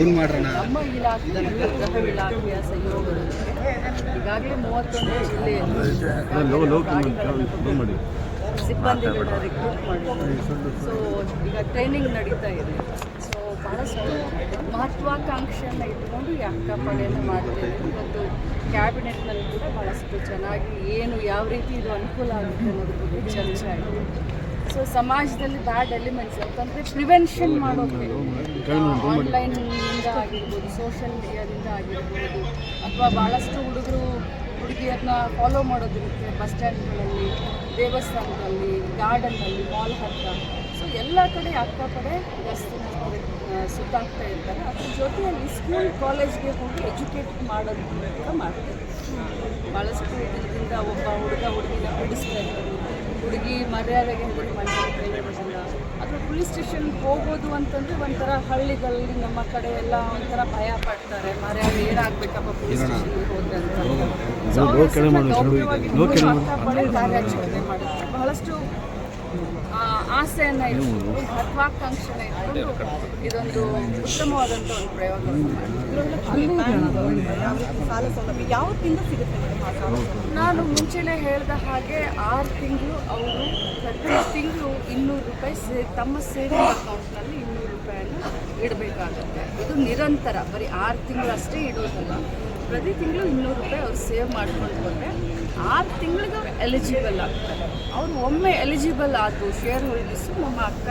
ಏನ್ ಮಾಡ್ರಣ ನಮ್ಮ ಇಲಾಖೆ ಗೃಹ ಇಲಾಖೆಯ ಸಹಯೋಗದೊಂದಿಗೆ. ಈಗಾಗಲೇ ಮೂವತ್ತೊಂದು ಜಿಲ್ಲೆಯಲ್ಲಿ ಸಿಬ್ಬಂದಿಗಳನ್ನ ರಿಕ್ರೂಟ್ ಮಾಡಿದ್ದಾರೆ. ಸೊ ಈಗ ಟ್ರೈನಿಂಗ್ ನಡೀತಾ ಇದೆ. ಸೊ ಬಹಳಷ್ಟು ಮಹತ್ವಾಕಾಂಕ್ಷೆಯನ್ನು ಇಟ್ಕೊಂಡು ಈ ಅಕ್ಕಪಡೆಯನ್ನು ಮಾಡಿದ್ದೇವೆ ಇವತ್ತು ಕ್ಯಾಬಿನೆಟ್ನಲ್ಲಿ ಕೂಡ ಬಹಳಷ್ಟು ಚೆನ್ನಾಗಿ ಏನು ಯಾವ ರೀತಿ ಇದು ಅನುಕೂಲ ಆಗುತ್ತೆ ಅನ್ನೋದ್ರ ಬಗ್ಗೆ ಚರ್ಚೆ ಆಗಿದೆ. ಸೊ ಸಮಾಜದಲ್ಲಿ ಬ್ಯಾಡ್ ಎಲಿಮೆಂಟ್ಸ್ ಅಂತಂದರೆ ಪ್ರಿವೆನ್ಷನ್ ಮಾಡೋಕ್ಕೆ ಆನ್ಲೈನ್ನಿಂದ ಆಗಿರ್ಬೋದು, ಸೋಷಿಯಲ್ ಮೀಡಿಯಾದಿಂದ ಆಗಿರ್ಬೋದು, ಅಥವಾ ಭಾಳಷ್ಟು ಹುಡುಗರು ಹುಡುಗಿಯರನ್ನ ಫಾಲೋ ಮಾಡೋದಿರುತ್ತೆ ಬಸ್ ಸ್ಟ್ಯಾಂಡ್ಗಳಲ್ಲಿ, ದೇವಸ್ಥಾನದಲ್ಲಿ, ಗಾರ್ಡನ್ನಲ್ಲಿ, ಮಾಲ್ ಹತ್ತ ಸೊ ಎಲ್ಲ ಕಡೆ ಅಕ್ಕಪಡೆ ಜಾಸ್ತಿ ಸುತ್ತಾಗ್ತಾ ಇರ್ತಾರೆ. ಅದ್ರ ಜೊತೆಯಲ್ಲಿ ಸ್ಕೂಲ್, ಕಾಲೇಜ್ಗೆ ಹೋಗಿ ಎಜುಕೇಟ್ ಮಾಡೋದು ಕೂಡ ಮಾಡ್ತಾರೆ. ಭಾಳಷ್ಟು ಇದರಿಂದ ಒಬ್ಬ ಹುಡುಗ ಹುಡುಗಿನ ಬಿಡಿಸ್ತಾ ಇರ್ತಾರೆ ಹುಡುಗಿ ಮರ್ಯಾದೆಗೆ ಹೆದರಿ ಇಡೋದಿಲ್ಲ ಅಥವಾ ಪೊಲೀಸ್ ಸ್ಟೇಷನ್ಗೆ ಹೋಗೋದು ಅಂತಂದರೆ ಒಂಥರ ಹಳ್ಳಿಗಳಲ್ಲಿ ನಮ್ಮ ಕಡೆ ಎಲ್ಲ ಒಂಥರ ಭಯ ಪಡ್ತಾರೆ. ಮರ್ಯಾದೆ ಏನಾಗಬೇಕಪ್ಪ ಪೊಲೀಸ್ ಸ್ಟೇಷನ್ಗೆ ಹೋದ್ರೆ ಅಂತ. ಸೊ ಕಾರ್ಯಾಚರಣೆ ಬಹಳಷ್ಟು ಆಸೆಯನ್ನು ಇಟ್ಕೊಂಡು, ಮಹತ್ವಾಕಾಂಕ್ಷೆನ ಇಟ್ಕೊಂಡು ಇದೊಂದು ಉತ್ತಮವಾದಂಥ ಒಂದು ಪ್ರಯೋಗವನ್ನು ಸಾಲ ಸೌಲಭ್ಯ ತಿಂಗಳು ಸಿಗುತ್ತೆ ನಾನು ಮುಂಚೆನೇ ಹೇಳಿದ ಹಾಗೆ ಆರು ತಿಂಗಳು ಅವರು ಪ್ರತಿ ತಿಂಗಳು ಇನ್ನೂರು ರೂಪಾಯಿ ಸೇ, ತಮ್ಮ ಸೇವಿಂಗ್ ಅಕೌಂಟ್ನಲ್ಲಿ ಇನ್ನೂರು ರೂಪಾಯಿಯನ್ನು ಇಡಬೇಕಾಗುತ್ತೆ. ಇದು ನಿರಂತರ, ಬರೀ ಆರು ತಿಂಗಳು ಅಷ್ಟೇ ಇಡೋದಲ್ಲ ಪ್ರತಿ ತಿಂಗಳು ಇನ್ನೂರು ರೂಪಾಯಿ ಅವ್ರು ಸೇವ್ ಮಾಡ್ಕೊಂಡು ಬಂದರೆ ಆರು ತಿಂಗಳಿಗೆ ಅವ್ರು ಎಲಿಜಿಬಲ್ ಆಗ್ತಾರೆ ಅವ್ರು ಒಮ್ಮೆ ಎಲಿಜಿಬಲ್ ಆದರು ಶೇರ್ ಹೋಲ್ಡರ್ಸು ನಮ್ಮ ಅಕ್ಕ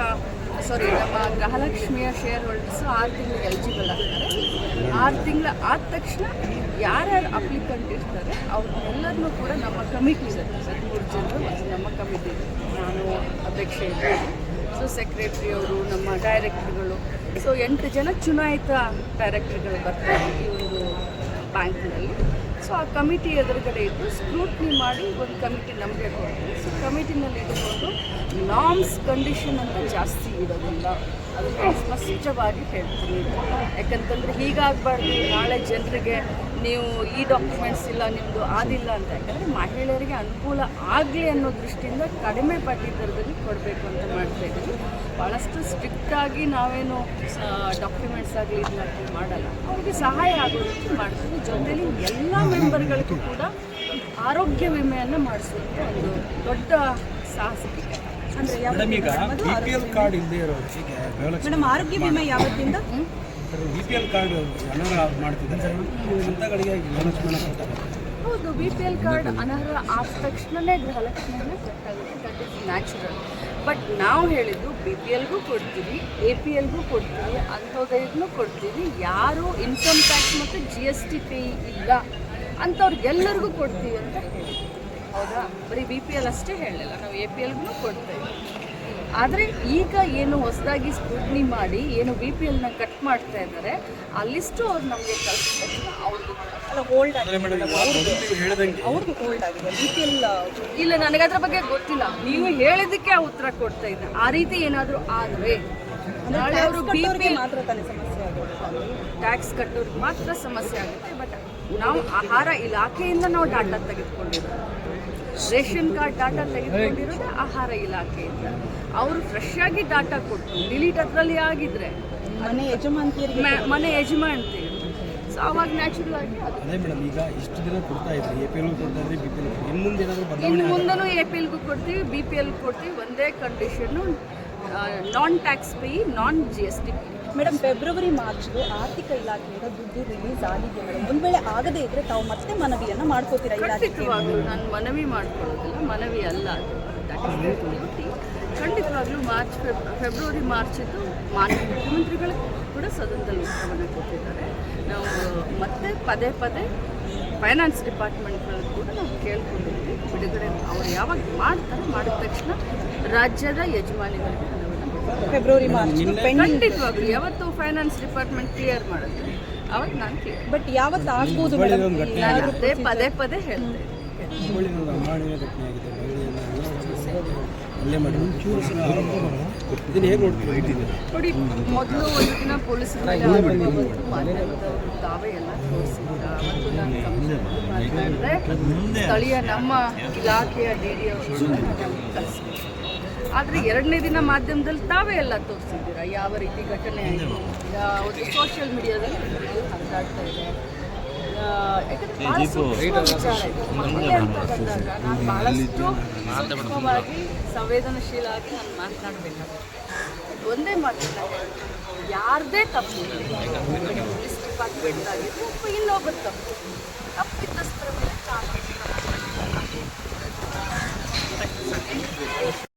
ಸಾರಿ ನಮ್ಮ ಗೃಹಲಕ್ಷ್ಮಿಯ ಶೇರ್ ಹೋಲ್ಡರ್ಸು ಆರು ತಿಂಗಳಿಗೆ ಎಲಿಜಿಬಲ್ ಆಗ್ತಾರೆ. ಆರು ತಿಂಗಳ ಆದ ತಕ್ಷಣ ಯಾರ್ಯಾರು ಅಪ್ಲಿಕೆಂಟ್ ಇರ್ತಾರೆ, ಅವ್ರನ್ನೆಲ್ಲರನ್ನೂ ಕೂಡ ನಮ್ಮ ಕಮಿಟಿ ಇದೆ. ಹದಿಮೂರು ಜನರು ನಮ್ಮ ಕಮಿಟಿ ನಾನು ಅಧ್ಯಕ್ಷೆ ಇದ್ದೀನಿ. ಸೊ ಸೆಕ್ರೆಟ್ರಿ ಅವರು, ನಮ್ಮ ಡೈರೆಕ್ಟ್ರುಗಳು ಸೊ ಎಂಟು ಜನ ಚುನಾಯಿತ ಡೈರೆಕ್ಟರ್ಗಳು ಬರ್ತಾರೆ ಈ ಒಂದು ಬ್ಯಾಂಕ್ನಲ್ಲಿ ಸೊ ಆ ಕಮಿಟಿ ಎದುರುಗಡೆ ಇದ್ದು ಸ್ಕ್ರೂಟ್ನಿ ಮಾಡಿ ಒಂದು ಕಮಿಟಿ ನಮಗೆ ಕೊಡ್ತೀವಿ. ಸೊ ಕಮಿಟಿನಲ್ಲಿ ಇಟ್ಕೊಂಡು ನಾಮ್ಸ್ ಕಂಡೀಷನ್ ಅಂತ ಜಾಸ್ತಿ ಇರೋದಿಲ್ಲ. ಅದನ್ನು ಸ್ಪಷ್ಟವಾಗಿ ಹೇಳ್ತೀನಿ ಯಾಕಂತಂದರೆ ಹೀಗಾಗಬಾರ್ದು. ನಾಳೆ ಜನರಿಗೆ ನೀವು ಈ ಡಾಕ್ಯುಮೆಂಟ್ಸ್ ಇಲ್ಲ ನಿಮ್ಮದು ಆದಿಲ್ಲ ಅಂತ. ಯಾಕಂದರೆ ಮಹಿಳೆಯರಿಗೆ ಅನುಕೂಲ ಆಗಲಿ ಅನ್ನೋ ದೃಷ್ಟಿಯಿಂದ ಕಡಿಮೆ ಬಡ್ಡಿ ದರದಲ್ಲಿ ಕೊಡಬೇಕು ಅಂತ ಮಾಡ್ತಾ ಇದ್ದೀವಿ. ಭಾಳಷ್ಟು ಸ್ಟ್ರಿಕ್ಟಾಗಿ ನಾವೇನು ಡಾಕ್ಯುಮೆಂಟ್ಸ್ ಆಗಲಿ ಇದನ್ನ ಮಾಡಲ್ಲ. ಅವ್ರಿಗೆ ಸಹಾಯ ಆಗೋದಕ್ಕೆ ಮಾಡ್ತೀವಿ. ಜೊತೆಲಿ ಎಲ್ಲ ಮೆಂಬರ್ಗಳಿಗೂ ಕೂಡ ಆರೋಗ್ಯ ವಿಮೆಯನ್ನು ಮಾಡಿಸೋದು ಒಂದು ದೊಡ್ಡ ಸಾಹಸ ಅಂದ್ರೆ ಯಾವ ಮೇಡಮ್ ಆರೋಗ್ಯ ವಿಮೆ. ಯಾವತ್ತಿಂದ? ಬಿ ಪಿ ಎಲ್ ಕಾರ್ಡ್ ಅನರ್ಹ ಮಾಡ್ತಿದ್ದಾರೆ. ಅಂಥಗಳಿಗೆ ಗೃಹಲಕ್ಷ್ಮಿ ಹಣ ಕೊಡ್ತಾರೆ. ಹೌದು ಬಿ ಪಿ ಎಲ್ ಕಾರ್ಡ್ ಅನರ್ಹ ಆದ ತಕ್ಷಣವೇ ಗೃಹಲಕ್ಷ್ಮಿಯನ್ನು ಕಟ್ಟಾಗುತ್ತೆ ದಟ್ ಇಸ್ ನ್ಯಾಚುರಲ್ ಬಟ್ ನಾವು ಹೇಳಿದ್ದು ಬಿ ಪಿ ಎಲ್ಗೂ ಕೊಡ್ತೀವಿ ಎ ಪಿ ಎಲ್ಗೂ ಕೊಡ್ತೀವಿ ಅಂಥೋದೈದನ್ನೂ ಕೊಡ್ತೀವಿ. ಯಾರು ಇನ್ಕಮ್ ಟ್ಯಾಕ್ಸ್ ಮತ್ತು ಜಿ ಎಸ್ ಟಿ ಪೇ ಇಲ್ಲ. ಅಂಥವ್ರಿಗೆಲ್ಲರಿಗೂ ಕೊಡ್ತೀವಿ ಅಂತ ಹೇಳಿ. ಹೌದಾ? ಬರೀ ಬಿ ಪಿ ಎಲ್ ಅಷ್ಟೇ ಹೇಳಲಿಲ್ಲ. ನಾವು ಎ ಪಿ ಎಲ್ಗೂ ಕೊಡ್ತೇವೆ. ಆದರೆ ಈಗ ಏನು ಹೊಸದಾಗಿ ಸ್ಕ್ರೂಟ್ನಿ ಮಾಡಿ ಏನು ಬಿ ಪಿ ಎಲ್ನ ಕಟ್ ಮಾಡ್ತಾ ಇದ್ದಾರೆ ಆ ಲಿಸ್ಟು ಅವ್ರು ನಮಗೆ ಹೋಲ್ಡ್ ಆಗಿದೆ. ಮೇಡಮ್ ನೀವು ಹೇಳ್ದಂಗೆ. ಅವ್ರಿಗೆ ಹೋಲ್ಡ್ ಆಗಿದೆ. ಬಿ ಪಿ ಎಲ್ ಇಲ್ಲ ನನಗೆ ಅದ್ರ ಬಗ್ಗೆ ಗೊತ್ತಿಲ್ಲ. ನೀವು ಹೇಳಿದಕ್ಕೆ ಆ ಉತ್ತರ ಕೊಡ್ತಾ ಇದ್ದ. ಆ ರೀತಿ ಏನಾದರೂ ಆದರೆ ನಾಳೆ ಅವರು ಬಿ ಪಿ ಮಾತ್ರ ತಾನೇ ಸಮಸ್ಯೆ ಆಗುತ್ತೆ. ಟ್ಯಾಕ್ಸ್ ಕಟ್ಟೋರಿಗೆ ಮಾತ್ರ ಸಮಸ್ಯೆ ಆಗುತ್ತೆ ಬಟ್ ನಾವು ಆಹಾರ ಇಲಾಖೆಯಿಂದ ನಾವು ಡಾಟಾ ತೆಗೆದುಕೊಂಡಿರೋದು. ರೇಷನ್ ಕಾರ್ಡ್ ಡಾಟಾ ತೆಗೆದುಕೊಂಡಿರೋದು ಆಹಾರ ಇಲಾಖೆಯಿಂದ. ಅವರು ಫ್ರೆಶ್ ಆಗಿ ಡಾಟಾ ಕೊಟ್ಟು ಡಿಲೀಟ್ ಅದರಲ್ಲಿ ಆಗಿದ್ರೆ ಮನೆ ಯಜಮಾನ್ತಿ ಮನೆ ಯಜಮಾನ್ತಿ ಸೊ ಅವಾಗ ನ್ಯಾಚುರಲ್ ಆಗಿ ಅದು ಅದೇ ಮೇಡಮ್ ಈಗ ಇಷ್ಟು ದಿನ ಕೊಡ್ತಾ ಇದ್ರಿ ಎ ಪಿ ಎಲ್ ಕೊಡ್ತಾ ಇದ್ರಿ ಬಿ ಪಿ ಎಲ್ ಇನ್ನು ಮುಂದೆ ಏನಾದರೂ ಬದಲಾವಣೆ ಎ ಪಿ ಎಲ್ಗೂ ಕೊಡ್ತೀವಿ ಬಿ ಪಿ ಎಲ್ ಕೊಡ್ತೀವಿ ಒಂದೇ condition non tax pay non G S T madam, February, ಮಾರ್ಚ್ಗೆ ಆರ್ಥಿಕ ಇಲಾಖೆಯಿಂದ ದುಡ್ಡು ರಿಲೀಸ್ ಆಗಿದೆ ಮೇಡಮ್. ಒಂದ್ ವೇಳೆ ಆಗದೇ ಇದ್ರೆ ತಾವು ಮತ್ತೆ ಮನವಿಯನ್ನ ಮಾಡ್ಕೋತೀರಾ ಖಂಡಿತವಾಗ್ಲೂ ನಾನು ಮನವಿ ಮಾಡ್ಕೊಳ್ಳೋದಿಲ್ಲ, ಮನವಿ ಅಲ್ಲ. ಅದು ಇಸ್ ಡ್ಯೂಟಿ ಖಂಡಿತವಾಗ್ಲೂ ಮಾರ್ಚ್, ಫೆಬ್, ಫೆಬ್ರವರಿ, ಮಾರ್ಚಿದ್ದು ಮಾನ್ಯ ಮುಖ್ಯಮಂತ್ರಿಗಳು ಕೂಡ ಸದನದಲ್ಲಿ ಉತ್ತರವನ್ನು ಕೊಟ್ಟಿದ್ದಾರೆ. ನಾವು ಮತ್ತೆ ಪದೇ ಪದೇ ಫೈನಾನ್ಸ್ ಡಿಪಾರ್ಟ್ಮೆಂಟ್ಗಳಲ್ಲಿ ಕೂಡ ನಾವು ಕೇಳ್ಕೊಂಡಿದ್ವಿ ಬಿಡುಗಡೆ, ಅವ್ರು ಯಾವಾಗ ಮಾಡ್ತಾರೆ, ಮಾಡಿದ ತಕ್ಷಣ ರಾಜ್ಯದ ಯಜಮಾನಿಗಳಿಗೆ. ಫೆಬ್ರವರಿ ಮಾರ್ಚ್ ಖಂಡಿತವಾಗ್ಲೂ. ಯಾವತ್ತು ಫೈನಾನ್ಸ್ ಡಿಪಾರ್ಟ್ಮೆಂಟ್ ಕ್ಲಿಯರ್ ಮಾಡುತ್ತೆ ಅವಾಗ ನಾನು ಕ್ಲಿಯರ್ ಬಟ್ ಯಾವತ್ತು ಆಗ್ಬೋದು ಮೇಡಮ್ ಪದೇ ಪದೇ ಹೇಳ್ತೇನೆ. ಹುಬ್ಬಳ್ಳಿ ಒಂದು ಅಮಾನವೀಯ ಆಗಿದೆ. ಮಹಿಳೆಯನ್ನ ಅಲ್ಲೇ ಮಾಡಿ ಇದನ್ನು ಹೇಗೆ ನೋಡ್ತೀವಿ ನೋಡಿ ಮೊದಲು ಒಂದು ದಿನ ಪೊಲೀಸರ ಮೇಲೆ ತಾವೇ ಎಲ್ಲ ತೋರಿಸಿದ್ರ. ಮತ್ತು ನಾನು ಕಂಪ್ಲೇಂಟ್ ಮಾತಾಡಿದ್ರೆ ಸ್ಥಳೀಯ ನಮ್ಮ ಇಲಾಖೆಯ ಡಿ ಡಿ ಅವರು ಕಳಿಸಿದ್ರು ಆದರೆ ಎರಡನೇ ದಿನ ಮಾಧ್ಯಮದಲ್ಲಿ ತಾವೇ ಎಲ್ಲ ತೋರಿಸಿದ್ದೀರಾ? ಯಾವ ರೀತಿ ಘಟನೆ ಆಯಿತು? ಸೋಷಿಯಲ್ ಮೀಡಿಯಾದಲ್ಲಿ ಹರಿದಾಡ್ತಾ ಇದೆ. ನಾನು ಭಾಳಷ್ಟು ಸೂಕ್ಷ್ಮವಾಗಿ ಸಂವೇದನಶೀಲ ಆಗಿ ನಾನು ಮಾತನಾಡಬೇಕಾಗುತ್ತೆ ಒಂದೇ ಮಾತು ಯಾರದೇ ತಪ್ಪು ಪೊಲೀಸ್ ಡಿಪಾರ್ಟ್ಮೆಂಟ್ ಆಗಿದ್ದು ಅಥವಾ ಇನ್ನೊಬ್ಬರು ತಪ್ಪು ಮೇಲೆ ಕ್ರಮ.